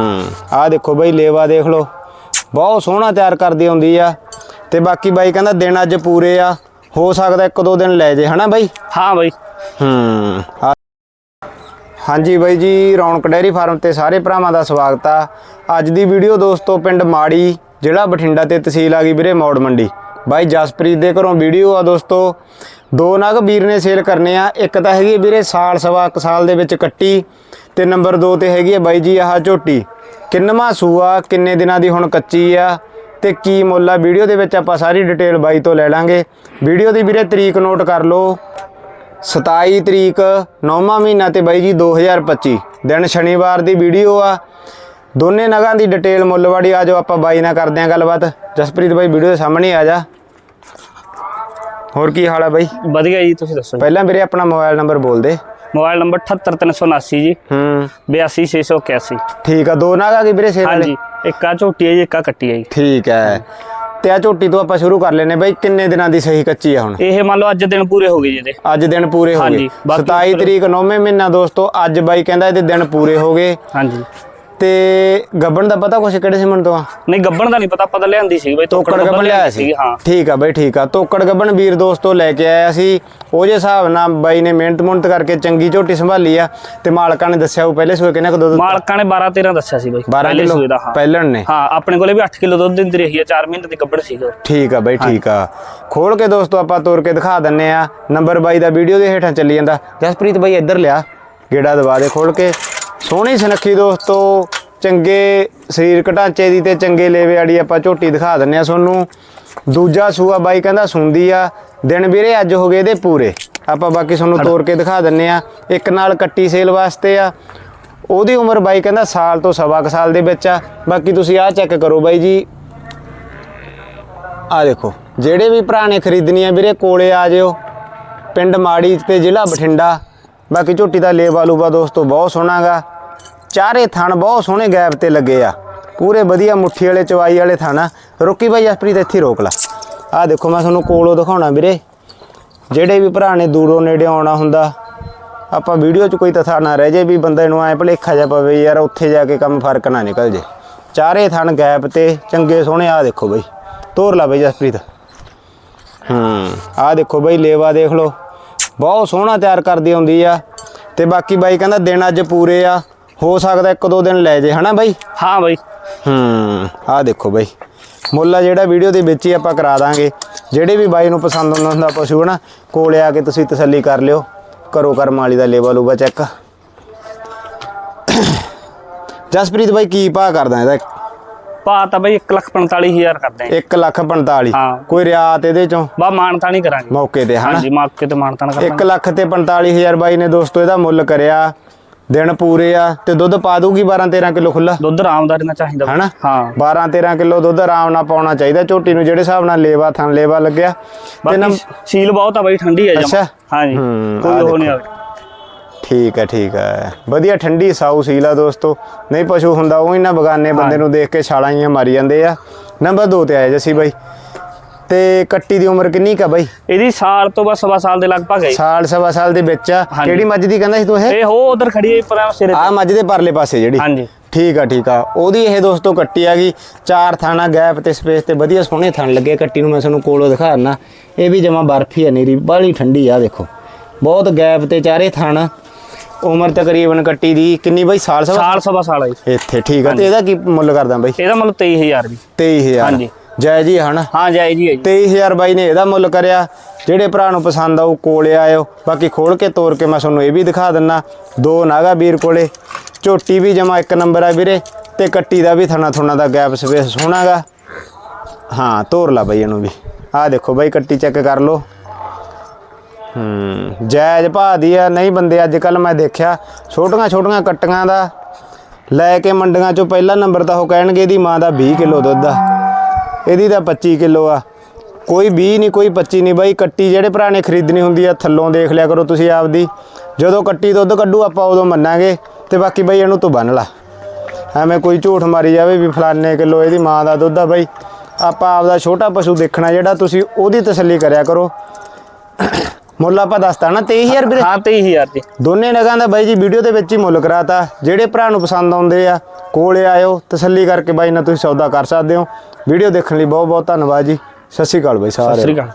ਹੂੰ। ਆਹ ਦੇਖੋ ਬਈ ਲੇਵਾ ਦੇਖ ਲਓ। ਬਹੁਤ ਸੋਹਣਾ ਤਿਆਰ ਕਰਦੀ ਹੁੰਦੀ ਆ। ਤੇ ਬਾਕੀ ਬਾਈ ਕਹਿੰਦਾ ਦਿਨ ਅੱਜ ਪੂਰੇ ਆ। ਹੋ ਸਕਦਾ ਇੱਕ ਦੋ ਦਿਨ ਲੈ ਜੇ ਹਨਾ ਬਾਈ? ਹਾਂ ਬਾਈ। ਹੂੰ। ਹਾਂਜੀ ਬਾਈ ਜੀ ਰੌਣਕ ਡੈਰੀ ਫਾਰਮ ਤੇ ਸਾਰੇ ਭਰਾਵਾਂ ਦਾ ਸਵਾਗਤ ਆ। ਅੱਜ ਦੀ ਵੀਡੀਓ ਦੋਸਤੋ ਪਿੰਡ ਮਾੜੀ ਜ਼ਿਲ੍ਹਾ ਬਠਿੰਡਾ ਤੇ ਤਹਿਸੀਲ ਆ ਗਈ ਵੀਰੇ ਮੌੜ ਮੰਡੀ। ਬਾਈ ਜਸਪ੍ਰੀਤ ਦੇ ਘਰੋਂ ਵੀਡੀਓ ਆ ਦੋਸਤੋ। ਦੋ ਨਗ ਵੀਰ ਨੇ ਸੇਲ ਕਰਨੇ ਆ, ਇੱਕ ਤਾਂ ਹੈਗੀ ਵੀਰੇ ਸਾਲ ਸਵਾ ਇੱਕ ਸਾਲ ਦੇ ਵਿੱਚ ਕੱਟੀ ਤੇ ਨੰਬਰ 2 ਤੇ ਹੈਗੀ ਆ ਬਾਈ ਜੀ ਆਹ ਝੋਟੀ। ਕਿੰਨਵਾਂ ਸੂਆ ਕਿੰਨੇ ਦਿਨਾਂ ਦੀ ਹੁਣ ਕੱਚੀ ਆ ਤੇ ਕੀ ਮੁੱਲ ਆ, ਵੀਡੀਓ ਦੇ ਵਿੱਚ ਆਪਾਂ ਸਾਰੀ ਡਿਟੇਲ ਬਾਈ ਤੋਂ ਲੈ ਲਾਂਗੇ। ਵੀਡੀਓ ਦੀ ਵੀਰੇ ਤਰੀਕ ਨੋਟ ਕਰ ਲਓ 27 ਤਰੀਕ 9ਵਾਂ ਮਹੀਨਾ ਤੇ ਬਾਈ ਜੀ 2025 ਦਿਨ ਸ਼ਨੀਵਾਰ ਦੀ ਵੀਡੀਓ ਆ। ਦੋਨੇ ਨਗਾਂ ਦੀ ਡਿਟੇਲ ਮੁੱਲਵਾੜੀ ਆ ਜਾਓ, ਆਪਾਂ ਬਾਈ ਨਾਲ ਕਰਦੇ ਆਂ ਗੱਲਬਾਤ। ਜਸਪ੍ਰੀਤ ਬਾਈ, ਵੀਡੀਓ ਦੇ ਸਾਹਮਣੇ ਆ ਜਾ। ਹੋਰ ਕੀ ਹਾਲ ਆ ਬਾਈ? ਵਧੀਆ ਜੀ ਤੁਸੀਂ ਦੱਸੋ ਪਹਿਲਾਂ ਵੀਰੇ ਆਪਣਾ ਮੋਬਾਈਲ ਨੰਬਰ ਬੋਲ ਦੇ। ਮੋਬਾਈਲ ਨੰਬਰ 78379 ਜੀ। ਹੂੰ। 82681 ਠੀਕ ਆ ਦੋ ਨਗ ਆ ਗਈ ਵੀਰੇ ਸੇਲ ਵਾਲੇ। ਹਾਂਜੀ ਇੱਕ ਆ ਝੋਟੀ ਹੈ ਜੀ ਇੱਕ ਆ ਕੱਟੀ ਹੈ ਜੀ। ਠੀਕ ਹੈ ਤੇ ਆ ਝੋਟੀ ਤੋਂ ਆਪਾਂ ਸ਼ੁਰੂ ਕਰ ਲੈਨੇ ਬਾਈ ਕਿੰਨੇ ਦਿਨਾਂ ਦੀ ਸਹੀ ਕੱਚੀ ਆ ਹੁਣ? ਇਹ ਮੰਨ ਲਓ ਅੱਜ ਦਿਨ ਪੂਰੇ ਹੋ ਗਏ ਜੀ ਇਹਦੇ। ਅੱਜ ਦਿਨ ਪੂਰੇ ਹੋ ਗਏ। ਹਾਂਜੀ, ਬਾਕੀ 27 ਤਰੀਕ 9ਵੇਂ ਮਹੀਨਾ ਦੋਸਤੋ ਅੱਜ ਬਾਈ ਕਹਿੰਦਾ ਇਹਦੇ ਦਿਨ ਪੂਰੇ ਹੋ ਗਏ। ਹਾਂਜੀ। ਤੇ ਗੱਬਣ ਦਾ ਪਤਾ ਕੁਛ ਕਿਹੜੇ ਸਿਮਣ ਤੋਂ ਆ? ਨਹੀਂ ਗੱਬਣ ਦਾ ਨਹੀਂ ਪਤਾ ਪਤਾ ਲਿਆਂਦੀ ਸੀ ਬਾਈ ਤੋਕੜ ਗੱਬਣ ਲਿਆਇਆ ਸੀ। ਹਾਂ। ਠੀਕ ਆ ਬਈ ਠੀਕ ਆ। ਤੋਕੜ ਗੱਬਣ ਵੀਰ ਦੋਸਤੋ ਲੈ ਕੇ ਆਇਆ ਸੀ। ਉਹ ਜੇ ਹਿਸਾਬ ਨਾਲ ਬਾਈ ਨੇ ਮਿਹਨਤ ਮੁਹਨਤ ਕਰਕੇ ਚੰਗੀ ਝੋਟੀ ਸੰਭਾਲੀ ਆ ਤੇ ਮਾਲਕਾਂ ਨੇ ਦੱਸਿਆ ਉਹ ਪਹਿਲੇ ਸੂਏ ਕਿੰਨਾ ਕੁ ਦੁੱਧ ਮਾਲਕਾਂ ਨੇ 12 13 ਦੱਸਿਆ ਸੀ ਬਾਈ 12 ਪਹਿਲੇ ਕਿਲੋ? ਸੂਏ ਦਾ ਹਾਂ। ਪਹਿਲਣ ਨੇ? ਹਾਂ ਆਪਣੇ ਕੋਲੇ ਵੀ 8 ਕਿਲੋ ਦੁੱਧ ਦਿੰਦੀ ਰਹੀ ਹੈ 4 ਮਹੀਨੇ ਦੀ ਗੱਬੜ ਸੀ। ਠੀਕ ਆ ਬਈ ਠੀਕ ਆ। ਖੋਲ ਕੇ ਦੋਸਤੋ ਆਪਾਂ ਤੋਰ ਕੇ ਦਿਖਾ ਦਿੰਨੇ ਆ। ਨੰਬਰ ਬਾਈ ਦਾ ਵੀਡੀਓ ਦੇ ਹੇਠਾਂ ਚੱਲੀ ਜਾਂਦਾ। ਜਸਪ੍ਰੀਤ ਬਾਈ ਇੱਧਰ ਲਿਆ। ਗੇੜਾ ਦਵਾ ਦੇ ਖੋਲ ਕੇ। ਸੋਹਣੀ ਸੁਨੱਖੀ ਦੋਸਤੋ ਚੰਗੇ ਸਰੀਰਕ ਢਾਂਚੇ ਦੀ ਤੇ ਚੰਗੇ ਲੇਵੇ ਵਾਲੀ ਆਪਾਂ ਝੋਟੀ ਦਿਖਾ ਦਿੰਨੇ ਆ ਤੁਹਾਨੂੰ। ਦੂਜਾ ਸੂਆ ਬਾਈ ਕਹਿੰਦਾ ਸੁੰਦੀ ਆ। ਦਿਨ ਵੀਰੇ ਅੱਜ ਹੋ ਗਏ ਇਹਦੇ ਪੂਰੇ। ਆਪਾਂ ਬਾਕੀ ਤੁਹਾਨੂੰ ਤੋਰ ਕੇ ਦਿਖਾ ਦਿੰਨੇ ਆ ਇੱਕ ਨਾਲ ਕੱਟੀ ਸੇਲ ਵਾਸਤੇ ਆ। ਉਹਦੀ ਉਮਰ ਬਾਈ ਕਹਿੰਦਾ ਸਾਲ ਤੋਂ ਸਵਾ ਕੁ ਸਾਲ ਦੇ ਵਿੱਚ ਆ। ਬਾਕੀ ਤੁਸੀਂ ਆਹ ਚੈੱਕ ਕਰੋ ਬਾਈ ਜੀ। ਆ ਦੇਖੋ ਜਿਹੜੇ ਵੀ ਭਰਾ ਨੇ ਖਰੀਦਣੀ ਆ ਵੀਰੇ ਕੋਲੇ ਆ ਜਿਓ। ਪਿੰਡ ਮਾੜੀ ਤੇ ਜ਼ਿਲ੍ਹਾ ਬਠਿੰਡਾ। ਬਾਕੀ ਝੋਟੀ ਦਾ ਲੇਵਾ ਲੂਵਾ ਦੋਸਤੋ ਬਹੁਤ ਸੋਹਣਾਗਾ ਚਾਰੇ ਥਣ ਬਹੁਤ ਸੋਹਣੇ ਗੈਪ ਤੇ ਲੱਗੇ ਆ। ਪੂਰੇ ਵਧੀਆ ਮੁੱਠੀ ਵਾਲੇ, ਚਵਾਈ ਵਾਲੇ ਥਣ ਆ। ਰੁਕੀ ਬਾਈ, ਜਸਪ੍ਰੀਤ, ਇੱਥੇ ਰੋਕ ਲਾ। ਆ ਦੇਖੋ, ਮੈਂ ਤੁਹਾਨੂੰ ਕੋਲੋਂ ਦਿਖਾਉਣਾ ਵੀਰੇ। ਜਿਹੜੇ ਵੀ ਭਰਾ ਨੇ ਦੂਰੋਂ ਨੇੜੇ ਆਉਣਾ ਹੁੰਦਾ, ਆਪਾਂ ਵੀਡੀਓ 'ਚ ਕੋਈ ਤਥਾ ਨਾ ਰਹਿ ਜੇ ਵੀ ਬੰਦੇ ਨੂੰ ਐ ਭਲੇਖਾ ਜਾ ਪਵੇ, ਯਾਰ ਉੱਥੇ ਜਾ ਕੇ ਕੰਮ ਫ਼ਰਕ ਨਾ ਨਿਕਲ ਜੇ। ਚਾਰੇ ਥਣ ਗੈਪ ਤੇ, ਚੰਗੇ ਸੋਹਣੇ ਆ ਦੇਖੋ ਬਈ। ਤੋਰ ਲਾ ਬਈ, ਜਸਪ੍ਰੀਤ। ਹੂੰ ਆ ਦੇਖੋ ਬਈ, ਲੇਵਾ ਦੇਖ ਲਓ। ਬਹੁਤ ਸੋਹਣਾ ਤਿਆਰ ਕਰਦੀ ਹੁੰਦੀ ਆ। ਤੇ ਬਾਕੀ ਬਾਈ ਕਹਿੰਦਾ ਦਿਨ ਅੱਜ ਪੂਰੇ ਆ। ਹੋ ਸਕਦਾ ਇੱਕ ਦੋ ਦਿਨ ਲੈ ਜੇ ਹਨਾ ਬਾਈ? ਹਾਂ ਬਾਈ। ਹੂੰ ਆ ਦੇਖੋ ਬਾਈ। ਮੁੱਲ ਆ ਜਿਹੜਾ ਵੀਡੀਓ ਦੇ ਵਿੱਚ ਹੀ ਆਪਾਂ ਕਰਾ ਦਾਂਗੇ। ਜਿਹੜੇ ਵੀ ਬਾਈ ਨੂੰ ਪਸੰਦ ਆਉਂਦਾ ਹੁੰਦਾ ਪਸ਼ੂ ਹਨਾ ਕੋਲੇ ਆ ਕੇ ਤੁਸੀਂ ਤਸੱਲੀ ਕਰ ਲਿਓ। ਕਰੋ ਕਰਮ ਵਾਲੀ ਦਾ ਲੇਵਾ ਲੂਵਾ ਚੈੱਕ। ਜਸਪ੍ਰੀਤ ਬਾਈ ਕੀ ਭਾਅ ਕਰਦਾ ਇਹਦਾ? ਪਾ ਤਾਂ ਬਾਈ 145000 ਕਰਦੇ ਆ। 1 ਲੱਖ 45 ਹਾਂ। ਕੋਈ ਰਿਆਤ ਇਹਦੇ ਚੋਂ? ਬਾ ਮਾਨਤਾ ਨਹੀਂ ਕਰਾਂਗੇ। ਮੌਕੇ ਤੇ ਹਨਾ? ਹਾਂਜੀ ਮੌਕੇ ਤੇ ਮਾਨਤਾ ਨਾ 1 ਕਰਾਂਗੇ ਲੱਖ ਤੇ 45000 ਬਾਈ ਨੇ ਦੋਸਤੋ ਇਹਦਾ ਮੁੱਲ ਕਰਿਆ। ਦਿਨ ਪੂਰੇ ਆ ਤੇ ਦੁੱਧ ਪਾ ਦੂਗੀ 12 13 ਕਿਲੋ ਖੁੱਲਾ ਦੁੱਧ ਆਰਾਮਦਾਰੀ ਨਾਲ ਚਾਹੀਦਾ। ਹਨਾ? ਹਾਂ। 12 13 ਕਿਲੋ ਦੁੱਧ ਆਰਾਮ ਨਾਲ ਪਾਉਣਾ ਚਾਹੀਦਾ। ਝੋਟੀ ਨੂੰ ਜਿਹੜੇ ਹਿਸਾਬ ਨਾਲ ਲੇਵਾ ਥਣ ਲੇਵਾ ਲੱਗਿਆ ਤੇ ਨੰ- ਸੀਲ ਬਹੁਤ ਆ ਬਾਈ ਠੰਡੀ ਹੈ ਅੱਛਾ। ਜਮਾ ਹਾਂਜੀ ਹੂੰ, ਕੋਈ ਉਹ ਨਹੀਂ ਆਵੇ ਠੀਕ ਹੈ ਠੀਕ ਹੈ ਵਧੀਆ ਠੰਡੀ ਸਾਊ ਸੀਲ ਆ ਦੋਸਤੋ। ਨਹੀਂ ਪਸ਼ੂ ਹੁੰਦਾ ਉਹ ਇਹਨਾਂ ਬਗਾਨੇ ਬੰਦੇ ਨੂੰ ਦੇਖ ਕੇ ਛਾਲਾਂ ਹੀ ਮਾਰੀ ਜਾਂਦੇ ਆ। ਨੰਬਰ 2 ਤੇ ਆਏ ਜੱਸੀ ਬਾਈ। ਤੇ ਕੱਟੀ ਦੀ ਉਮਰ ਕਿੰਨੀ ਕਾ ਬਾਈ? ਇਹਦੀ ਸਾਲ ਤੋਂ ਬਸ ਸਵਾ ਸਾਲ ਦੇ ਲਗਭਗ ਹੈ ਸਾਲ ਸਵਾ ਸਾਲ ਦੇ ਵਿੱਚ ਆ। ਕਿਹੜੀ ਮੱਝ ਦੀ ਕਹਿੰਦਾ ਸੀ ਤੂੰ ਇਹ? ਇਹ ਹੋ ਉਧਰ ਖੜੀ ਹੈ ਪਰ ਸਿਰੇ। ਆ ਮੱਝ ਦੇ ਪਰਲੇ ਪਾਸੇ ਜਿਹੜੀ। ਹਾਂਜੀ। ਠੀਕ ਆ ਠੀਕ ਆ। ਉਹਦੀ ਇਹ ਦੋਸਤੋ ਕੱਟੀ ਆ ਗਈ। ਚਾਰ ਥਾਣਾ ਗੈਪ ਤੇ ਸਪੇਸ ਤੇ ਵਧੀਆ ਸੋਹਣੇ ਥਣ ਲੱਗੇ। ਕੱਟੀ ਨੂੰ ਮੈਂ ਤੁਹਾਨੂੰ ਕੋਲੋਂ ਦਿਖਾ ਦਿੰਨਾ। ਇਹ ਵੀ ਜਮਾ ਬਰਫੀ ਹੈ ਨੀਰੀ ਬਾਹਲੀ ਠੰਡੀ ਆ ਦੇਖੋ। ਬਹੁਤ ਗੈਪ ਤੇ ਚਾਰੇ ਥਣ। ਉਮਰ ਤਕਰੀਬਨ ਕੱਟੀ ਦੀ ਕਿੰਨੀ ਬਾਈ? ਸਾਲ ਸਵਾ? ਸਾਲ ਸਵਾ ਸਾਲ ਹੈ ਜੀ। ਇੱਥੇ ਠੀਕ ਆ। ਤੇ ਇਹਦਾ ਕੀ ਮੁੱਲ ਕਰਦਾ ਬਾਈ? ਇਹਦਾ ਮੁੱਲ 23000 ਵੀ। 23000 ਹਾਂਜੀ। ਜੈ ਜੀ ਹਨਾ? ਹਾਂ ਜਾਇਜ਼ ਹੀ ਹੈ ਜੀ। 23000 ਬਾਈ ਨੇ ਇਹਦਾ ਮੁੱਲ ਕਰਿਆ। ਜਿਹੜੇ ਭਰਾ ਨੂੰ ਪਸੰਦ ਆਊ ਕੋਲੇ ਆਇਓ। ਬਾਕੀ ਖੋਲ ਕੇ ਤੋਰ ਕੇ ਮੈਂ ਤੁਹਾਨੂੰ ਇਹ ਵੀ ਦਿਖਾ ਦਿੰਨਾ। ਦੋ ਨਾਗਾ ਵੀਰ ਕੋਲੇ। ਝੋਟੀ ਵੀ ਜਮਾ ਇੱਕ ਨੰਬਰ ਆ ਵੀਰੇ। ਤੇ ਕੱਟੀ ਦਾ ਵੀ ਥਣਾ ਥੁਣਾ ਦਾ ਗੈਪ ਸਪੇਸ ਸੋਹਣਾਗਾ। ਹਾਂ ਤੋਰ ਲਾ ਬਾਈ ਇਹਨੂੰ ਵੀ। ਆਹ ਦੇਖੋ ਬਾਈ ਕੱਟੀ ਚੈੱਕ ਕਰ ਲਓ। ਹੂੰ ਜਾਇਜ਼ ਭਾਅ ਦੀ ਆ। ਨਹੀਂ ਬੰਦੇ ਅੱਜ ਕੱਲ ਮੈਂ ਦੇਖਿਆ ਛੋਟੀਆਂ ਛੋਟੀਆਂ ਕੱਟੀਆਂ ਦਾ। ਲੈ ਕੇ ਮੰਡੀਆਂ ਚੋਂ ਪਹਿਲਾ ਨੰਬਰ ਤਾਂ ਉਹ ਕਹਿਣਗੇ ਇਹਦੀ ਮਾਂ ਦਾ 20 ਕਿਲੋ ਦੁੱਧ ਆ। ਇਹਦੀ ਤਾਂ 25 ਕਿਲੋ ਆ। ਕੋਈ 20 ਨਹੀਂ, ਕੋਈ 25 ਨਹੀਂ ਬਾਈ। ਕੱਟੀ ਜਿਹੜੇ ਭਰਾ ਨੇ ਖਰੀਦਣੀ ਹੁੰਦੀ ਆ, ਥੱਲੋਂ ਦੇਖ ਲਿਆ ਕਰੋ ਤੁਸੀਂ ਆਪਦੀ। ਜਦੋਂ ਕੱਟੀ ਦੁੱਧ ਕੱਢੂ, ਆਪਾਂ ਉਦੋਂ ਮੰਨਾਂਗੇ। ਤੇ ਬਾਕੀ ਬਾਈ, ਇਹਨੂੰ ਤੂੰ ਬੰਨ ਲਾ। ਐਵੇਂ ਕੋਈ ਝੂਠ ਮਾਰੀ ਜਾਵੇ ਵੀ ਫਲਾਨੇ ਕਿਲੋ ਇਹਦੀ ਮਾਂ ਦਾ ਦੁੱਧ ਆ ਬਾਈ। ਆਪਾਂ ਆਪਦਾ ਛੋਟਾ ਪਸ਼ੂ ਦੇਖਣਾ, ਜਿਹੜਾ ਤੁਸੀਂ ਉਹਦੀ ਤਸੱਲੀ ਕਰਿਆ ਕਰੋ। ਮੁੱਲ ਆਪਾਂ ਦੱਸਤਾ ਨਾ 23000 ਵੀਰੇ। ਹਾਂ 23000 ਜੀ। ਦੋਨੇ ਨਗਾਂ ਦਾ ਬਾਈ ਜੀ ਵੀਡੀਓ ਦੇ ਵਿੱਚ ਹੀ ਮੁੱਲ ਕਰਾਤਾ। ਜਿਹੜੇ ਭਰਾ ਨੂੰ ਪਸੰਦ ਆਉਂਦੇ ਆ ਕੋਲੇ ਆਇਓ ਤਸੱਲੀ ਕਰਕੇ ਬਾਈ ਨਾਲ ਤੁਸੀਂ ਸੌਦਾ ਕਰ ਸਕਦੇ ਹੋ। ਵੀਡੀਓ ਦੇਖਣ ਲਈ ਬਹੁਤ ਬਹੁਤ ਧੰਨਵਾਦ ਜੀ। ਸਤਿ ਸ਼੍ਰੀ ਅਕਾਲ ਬਾਈ ਸਤਿ ਸਾਰਿਆਂ ਸ੍ਰੀ ਅਕਾਲ।